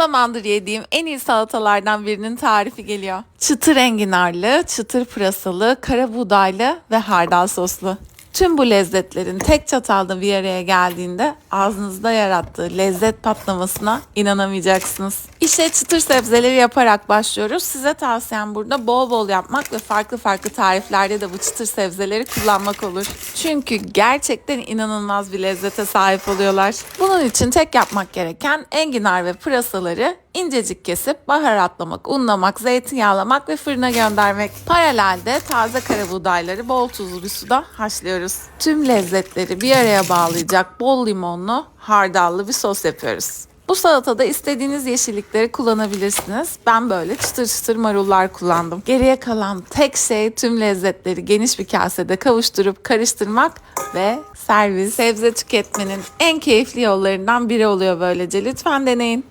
zamandır yediğim en iyi salatalardan birinin tarifi geliyor. Çıtır enginarlı, çıtır pırasalı, kara buğdaylı ve hardal soslu. Tüm bu lezzetlerin tek çatalda bir araya geldiğinde ağzınızda yarattığı lezzet patlamasına inanamayacaksınız. İşe çıtır sebzeleri yaparak başlıyoruz. Size tavsiyem burada bol bol yapmak ve farklı farklı tariflerde de bu çıtır sebzeleri kullanmak olur. Çünkü gerçekten inanılmaz bir lezzete sahip oluyorlar. Bunun için tek yapmak gereken enginar ve pırasaları incecik kesip baharatlamak, unlamak, zeytinyağlamak ve fırına göndermek. Paralelde taze kara buğdayları bol tuzlu bir suda haşlıyoruz. Tüm lezzetleri bir araya bağlayacak bol limonlu, hardallı bir sos yapıyoruz. Bu salatada istediğiniz yeşillikleri kullanabilirsiniz. Ben böyle çıtır çıtır marullar kullandım. Geriye kalan tek şey tüm lezzetleri geniş bir kasede kavuşturup karıştırmak ve servis. Sebze tüketmenin en keyifli yollarından biri oluyor böylece. Lütfen deneyin.